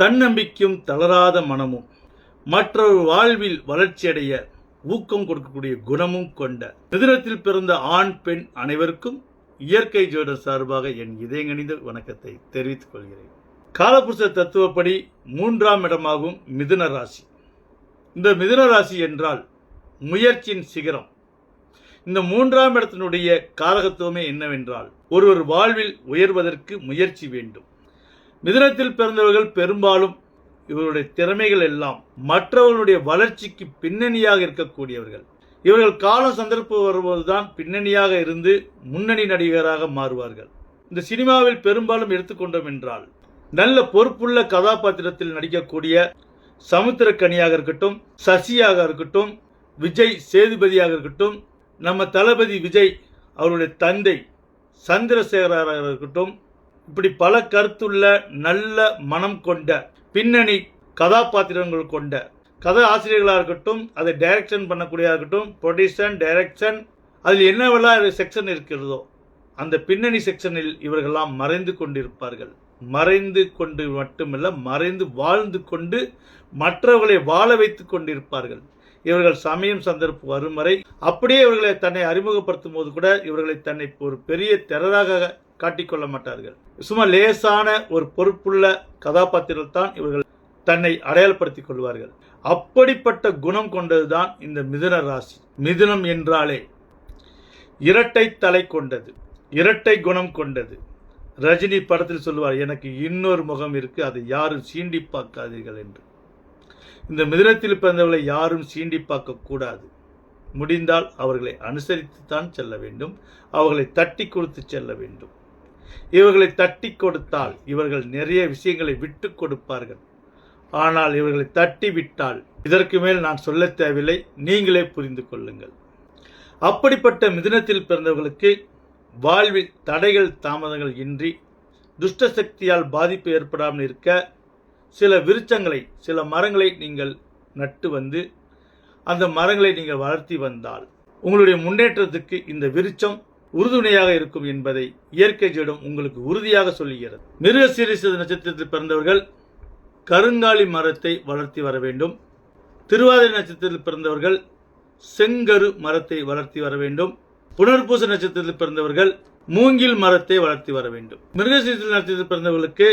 தன்னம்பிக்கையும் தளராத மனமும் மற்றொரு வாழ்வில் வளர்ச்சியடைய ஊக்கம் கொடுக்கக்கூடிய குணமும் கொண்ட மிதுனத்தில் பிறந்த ஆண் பெண் அனைவருக்கும் இயற்கை ஜோடர் சார்பாக என் இதயங்கணிந்த வணக்கத்தை தெரிவித்துக் கொள்கிறேன். காலபுருஷ தத்துவப்படி மூன்றாம் இடமாகும் மிதுன ராசி. இந்த மிதுன ராசி என்றால் முயற்சியின் சிகரம். இந்த மூன்றாம் இடத்தினுடைய காரகத்துவமே என்னவென்றால் ஒருவர் வாழ்வில் உயர்வதற்கு முயற்சி வேண்டும். மிதனத்தில் பிறந்தவர்கள் பெரும்பாலும் இவருடைய திறமைகள் எல்லாம் மற்றவர்களுடைய வளர்ச்சிக்கு பின்னணியாக இருக்கக்கூடியவர்கள். இவர்கள் காலம் சந்தர்ப்பம் வரும்போதுதான் பின்னணியாக இருந்து முன்னணி நடிகராக மாறுவார்கள். இந்த சினிமாவில் பெரும்பாலும் எடுத்துக்கொண்டோம் என்றால் நல்ல பொறுப்புள்ள கதாபாத்திரத்தில் நடிக்கக்கூடிய சமுத்திரக்கனியாக இருக்கட்டும் சசியாக இருக்கட்டும் விஜய் சேதுபதியாக இருக்கட்டும் நம்ம தளபதி விஜய் அவருடைய தந்தை சந்திரசேகராக இருக்கட்டும் இப்படி பல கருத்துள்ள நல்ல மனம் கொண்ட பின்னணி கதாபாத்திரங்கள் கொண்ட கதை ஆசிரியர்களாக இருக்கட்டும் அதை டைரக்ஷன் பண்ணக்கூடியதாக இருக்கட்டும் ப்ரொடியூஷன் டைரக்ஷன் அதில் என்னவெல்லாம் செக்ஷன் இருக்கிறதோ அந்த பின்னணி செக்ஷனில் இவர்கள்லாம் மறைந்து கொண்டிருப்பார்கள். மறைந்து கொண்டு மட்டுமல்ல மறைந்து வாழ்ந்து கொண்டு மற்றவர்களை வாழ வைத்து கொண்டிருப்பார்கள். இவர்கள் சமயம் சந்தர்ப்பம் வரும் வரை அப்படியே இவர்களை தன்னை அறிமுகப்படுத்தும் போது கூட இவர்களை தன்னை ஒரு பெரிய திறராக காட்டிக்கொள்ள மாட்டார்கள் சும்மா லேசான ஒரு பொறுப்புள்ள கதாபாத்திரத்தில் தான் இவர்கள் தன்னை அடையாளப்படுத்திக் கொள்வார்கள். அப்படிப்பட்ட குணம் கொண்டதுதான் இந்த மிதுன ராசி. மிதுனம் என்றாலே இரட்டை தலை கொண்டது இரட்டை குணம் கொண்டது. ரஜினி படத்தில் சொல்லுவார் எனக்கு இன்னொரு முகம் இருக்கு அதை யாரும் சீண்டி பார்க்காதீர்கள் என்று. இந்த மிதுனத்தில் பிறந்தவர்களை யாரும் சீண்டி பார்க்க கூடாது. முடிந்தால் அவர்களை அனுசரித்து தான் செல்ல வேண்டும் அவர்களை தட்டி கொடுத்து செல்ல வேண்டும். இவர்களை தட்டி கொடுத்தால் இவர்கள் நிறைய விஷயங்களை விட்டு கொடுப்பார்கள். ஆனால் இவர்களை தட்டி விட்டால் இதற்கு மேல் நான் சொல்ல தேவையில்லை. நீங்களே புரிந்து கொள்ளுங்கள். அப்படிப்பட்ட மிதினத்தில் பிறந்தவர்களுக்கு வாழ்வில் தடைகள் தாமதங்கள் இன்றி துஷ்ட சக்தியால் பாதிப்பு ஏற்படாமல் இருக்க சில விருச்சங்களை சில மரங்களை நீங்கள் நட்டு வந்து அந்த மரங்களை நீங்கள் வளர்த்தி வந்தால் உங்களுடைய முன்னேற்றத்துக்கு இந்த விருச்சம் உறுதுணையாக இருக்கும் என்பதை இயற்கை ஜடம் உங்களுக்கு உறுதியாக சொல்லுகிறது. மிருக சீரிச நட்சத்திரத்தில் பிறந்தவர்கள் கருங்காலி மரத்தை வளர்த்தி வர வேண்டும். திருவாதிரை நட்சத்திரத்தில் பிறந்தவர்கள் செங்கரு மரத்தை வளர்த்தி வர வேண்டும். புனர்பூச நட்சத்திரத்தில் பிறந்தவர்கள் மூங்கில் மரத்தை வளர்த்தி வர வேண்டும். மிருகசீரிச நட்சத்திரத்தில் பிறந்தவர்களுக்கு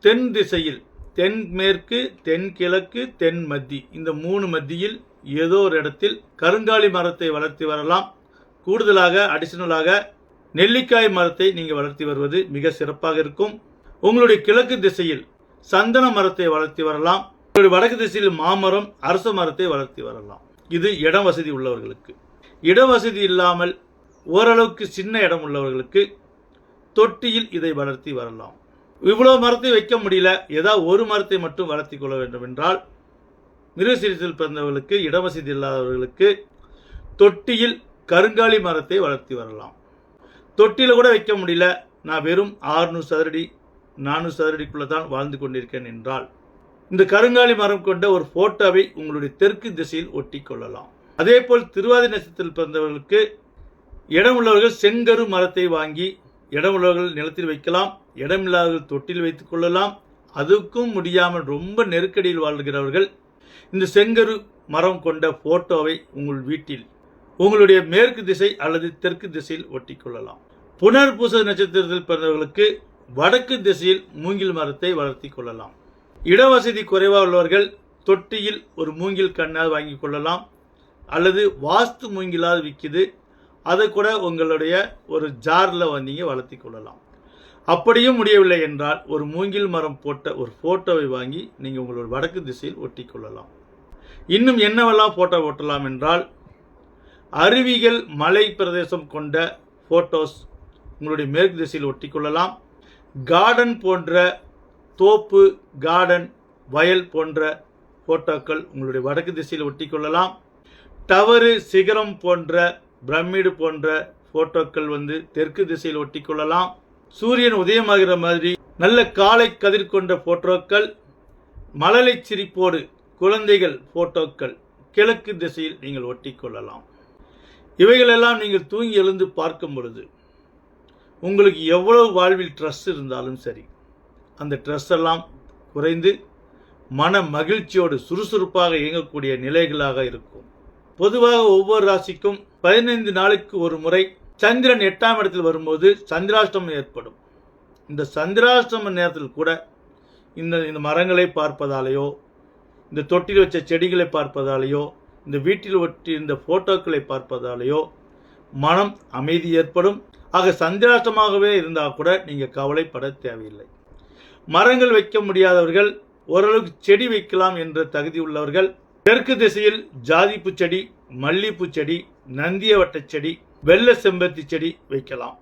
தென் திசையில் தென்மேற்கு தென்கிழக்கு தென் தென் மத்தி இந்த மூணு மத்தியில் ஏதோ ஒரு இடத்தில் கருங்காலி மரத்தை வளர்த்தி வரலாம். கூடுதலாக அடிஷனலாக நெல்லிக்காய் மரத்தை நீங்கள் வளர்த்தி வருவது மிக சிறப்பாக இருக்கும். உங்களுடைய கிழக்கு திசையில் சந்தன மரத்தை வளர்த்தி வரலாம். உங்களுடைய வடக்கு திசையில் மாமரம் அரச மரத்தை வளர்த்தி வரலாம். இது இடம் வசதி உள்ளவர்களுக்கு. இட வசதி இல்லாமல் ஓரளவுக்கு சின்ன இடம் உள்ளவர்களுக்கு தொட்டியில் இதை வளர்த்தி வரலாம். இவ்வளோ மரத்தை வைக்க முடியல. ஏதாவது ஒரு மரத்தை மட்டும் வளர்த்தி கொள்ள வேண்டும் என்றால் மிருகசீரிசில் பிறந்தவர்களுக்கு இடவசதி இல்லாதவர்களுக்கு தொட்டியில் கருங்காலி மரத்தை வளர்த்தி வரலாம். தொட்டியில் கூட வைக்க முடியல. நான் வெறும் ஆறுநூறு சதுரடி நானூறு சதுரடிக்குள்ளே தான் வாழ்ந்து கொண்டிருக்கேன் என்றால் இந்த கருங்காலி மரம் கொண்ட ஒரு போட்டோவை உங்களுடைய தெற்கு திசையில் ஒட்டி கொள்ளலாம். அதே போல் திருவாதி நட்சத்திரத்தில் பிறந்தவர்களுக்கு இடம் உள்ளவர்கள் செங்கரு மரத்தை வாங்கி இடம் உள்ளவர்கள் நிலத்தில் வைக்கலாம் இடமில்லாதவர்கள் தொட்டில் வைத்துக் கொள்ளலாம். அதுக்கும் முடியாமல் ரொம்ப நெருக்கடியில் வாழ்கிறவர்கள் இந்த செங்கரு மரம் கொண்ட போட்டோவை உங்கள் வீட்டில் உங்களுடைய மேற்கு திசை அல்லது தெற்கு திசையில் ஒட்டிக்கொள்ளலாம். புனர்பூச நட்சத்திரத்தில் பிறந்தவர்களுக்கு வடக்கு திசையில் மூங்கில் மரத்தை வளர்த்தி கொள்ளலாம். இடவசதி குறைவாக உள்ளவர்கள் தொட்டியில் ஒரு மூங்கில் கண்ணால் வாங்கி கொள்ளலாம். அல்லது வாஸ்து மூங்கிலால் விற்கிது. அதை கூட உங்களுடைய ஒரு ஜாரில் வந்தீங்க வளர்த்தி கொள்ளலாம். அப்படியும் முடியவில்லை என்றால் ஒரு மூங்கில் மரம் போட்ட ஒரு ஃபோட்டோவை வாங்கி நீங்கள் உங்களோட வடக்கு திசையில் ஒட்டி கொள்ளலாம். இன்னும் என்னவெல்லாம் ஃபோட்டோ ஒட்டலாம் என்றால் அருவிகள் மலை பிரதேசம் கொண்ட ஃபோட்டோஸ் உங்களுடைய மேற்கு திசையில் ஒட்டி கொள்ளலாம். கார்டன் போன்ற தோப்பு கார்டன் வயல் போன்ற ஃபோட்டோக்கள் உங்களுடைய வடக்கு திசையில் ஒட்டி கொள்ளலாம். டவரு சிகரம் போன்ற பிரமிடு போன்ற ஃபோட்டோக்கள் வந்து தெற்கு திசையில் ஒட்டி கொள்ளலாம். சூரியன் உதயமாகிற மாதிரி நல்ல காலை கதிர் கொண்ட ஃபோட்டோக்கள் மழலை சிரிப்போடு குழந்தைகள் ஃபோட்டோக்கள் கிழக்கு திசையில் நீங்கள் ஒட்டிக்கொள்ளலாம் இவைகளெல்லாம் நீங்கள் தூங்கி எழுந்து பார்க்கும் பொழுது உங்களுக்கு எவ்வளவு வாழ்வில் ட்ரெஸ் இருந்தாலும் சரி அந்த ட்ரெஸ் எல்லாம் குறைந்து மன மகிழ்ச்சியோடு சுறுசுறுப்பாக இயங்கக்கூடிய நிலைகளாக இருக்கும். பொதுவாக ஒவ்வொரு ராசிக்கும் பதினைந்து நாளுக்கு ஒரு முறை சந்திரன் எட்டாம் இடத்தில் வரும்போது சந்திராஷ்டமம் ஏற்படும். இந்த சந்திராஷ்டம நேரத்தில் கூட இந்த இந்த மரங்களை பார்ப்பதாலேயோ இந்த தொட்டில் வச்ச செடிகளை பார்ப்பதாலேயோ இந்த வீட்டில் ஒற்றியிருந்த போட்டோக்களை பார்ப்பதாலேயோ மனம் அமைதி ஏற்படும். ஆக சந்திராஷ்டமாகவே இருந்தால் கூட நீங்கள் கவலைப்பட தேவையில்லை. மரங்கள் வைக்க முடியாதவர்கள் ஓரளவுக்கு செடி வைக்கலாம் என்ற தகுதி உள்ளவர்கள் தெற்கு திசையில் ஜாதிப்பூ செடி மல்லிப்பூ செடி நந்தியவட்ட செடி வெள்ளை செம்பருத்தி செடி வைக்கலாம்.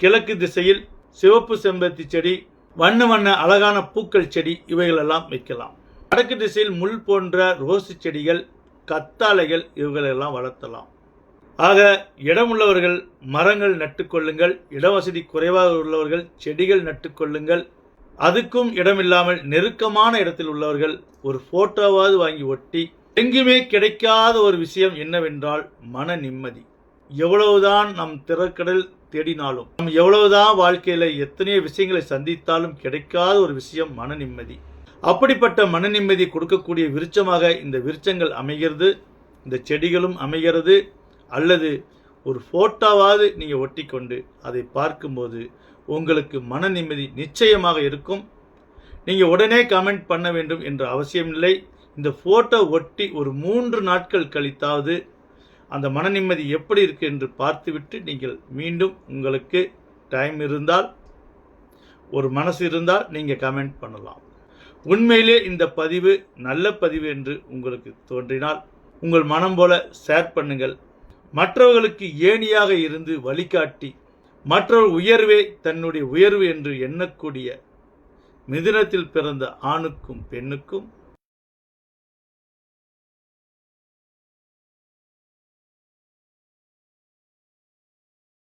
கிழக்கு திசையில் சிவப்பு செம்பருத்தி செடி வண்ண வண்ண அழகான பூக்கள் செடி இவைகளெல்லாம் வைக்கலாம். வடக்கு திசையில் முள் போன்ற ரோஸ் செடிகள் கத்தாழைகள் இவர்களெல்லாம் வளர்த்தலாம். ஆக இடம் உள்ளவர்கள் மரங்கள் நட்டுக்கொள்ளுங்கள் இடவசதி குறைவாக உள்ளவர்கள் செடிகள் நட்டுக்கொள்ளுங்கள். அதுக்கும் இடமில்லாமல் நெருக்கமான இடத்தில் உள்ளவர்கள் ஒரு போட்டோவாவது வாங்கி ஒட்டி எங்குமே கிடைக்காத ஒரு விஷயம் என்னவென்றால் மன நிம்மதி. எவ்வளவுதான் நம் திறக்கடல் தேடினாலும் நம் எவ்வளவுதான் வாழ்க்கையில் எத்தனையோ விஷயங்களை சந்தித்தாலும் கிடைக்காத ஒரு விஷயம் மன நிம்மதி. அப்படிப்பட்ட மன நிம்மதி கொடுக்கக்கூடிய விருட்சமாக இந்த விருட்சங்கள் அமைகிறது. இந்த செடிகளும் அமைகிறது. அல்லது ஒரு ஃபோட்டோவாவது நீங்கள் ஒட்டிக்கொண்டு அதை பார்க்கும்போது உங்களுக்கு மன நிம்மதி நிச்சயமாக இருக்கும். நீங்கள் உடனே கமெண்ட் பண்ண வேண்டும் என்ற அவசியமில்லை. இந்த ஃபோட்டோ ஒட்டி ஒரு மூன்று நாட்கள் கழித்தாவது அந்த மன நிம்மதி எப்படி இருக்கு என்று பார்த்துவிட்டு நீங்கள் மீண்டும் உங்களுக்கு டைம் இருந்தால் ஒரு மனசு இருந்தால் நீங்கள் கமெண்ட் பண்ணலாம். உண்மையிலே இந்த பதிவு நல்ல பதிவு என்று உங்களுக்கு தோன்றினால் உங்கள் மனம் போல ஷேர் பண்ணுங்கள். மற்றவர்களுக்கு ஏணியாக இருந்து வழிகாட்டி மற்றவர் உயர்வே தன்னுடைய உயர்வு என்று எண்ணக்கூடிய மிதுனத்தில் பிறந்த ஆணுக்கும் பெண்ணுக்கும்